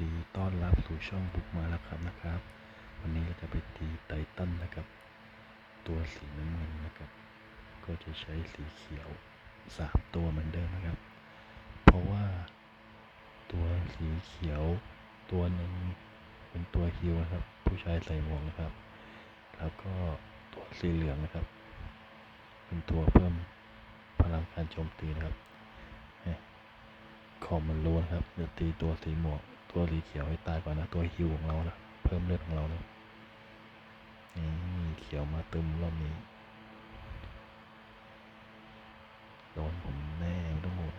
ดีต้อนรับสู่ช่องบุกมาแล้วครับนะครับ วันนี้เราจะไปตีไททันนะครับ ตัวสีน้ำเงินนะครับ ก็จะใช้สีเขียวสามตัวเหมือนเดิมนะครับ เพราะว่าตัวสีเขียวตัวหนึ่งเป็นตัวฮิวนะครับ ผู้ชายใส่หมวกนะครับ แล้วก็ตัวสีเหลืองนะครับ เป็นตัวเพิ่มพลังการโจมตีนะครับเนี่ยของมันรู้นะครับเดี๋ยวตีตัวสีหมวก ตัวสีเขียวให้ตายก่อนนะ ตัวฮิวของเรานะ เพิ่มเลือดของเรานะนี่เขียวมาตึมรอบนี้ โดนผมแน่ไม่ต้องห่วง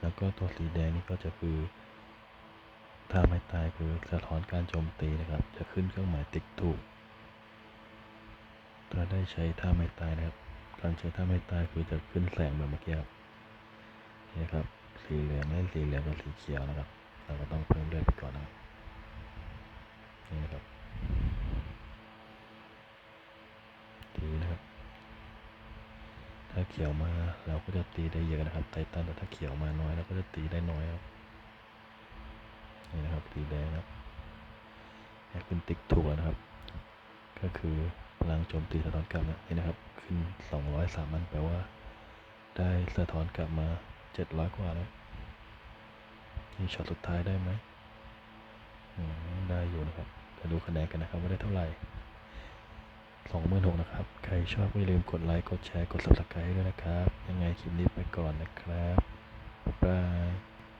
แล้วก็ตัวสีแดงนี่ก็จะคือ ถ้าไม่ตายคือสะท้อนการโจมตีนะครับ จะขึ้นเครื่องหมายติ๊กถูก ถ้าได้ใช้ท่าไม่ตายนะครับ การใช้ท่าไม่ตายคือจะขึ้นแสงแบบเมื่อกี้ครับ นี่ครับ สีเหลืองเล่นสีเหลืองกับสีเขียวนะครับ เราก็ต้องเพิ่มเลือดไปก่อนนะครับนี่นะครับตีนะครับ ถ้าเขียวมาเราก็จะตีได้เยอะนะครับ ไททันแต่ถ้าเขียวมาน้อยเราก็จะตีได้น้อยครับนี่นะครับตีแดงครับให้ขึ้นติ๊กถั่วนะครับ ก็คือพลังโจมตีสะท้อนกลับนะนี่นะครับ ขึ้นสองร้อยสามมันแปลว่า ได้สะท้อนกลับมา เจ็ดร้อยกว่าแล้วนี่ช็อตสุดท้ายได้ไหมได้อยู่นะครับไปดูคะแนนกันนะครับว่าได้เท่าไหร่สองหมื่นหกนะครับ ใครชอบไม่ลืมกดไลค์ กดแชร์ กด subscribe ด้วยนะครับ ยังไงคลิปนี้ไปก่อนนะครับ บ๊ายบาย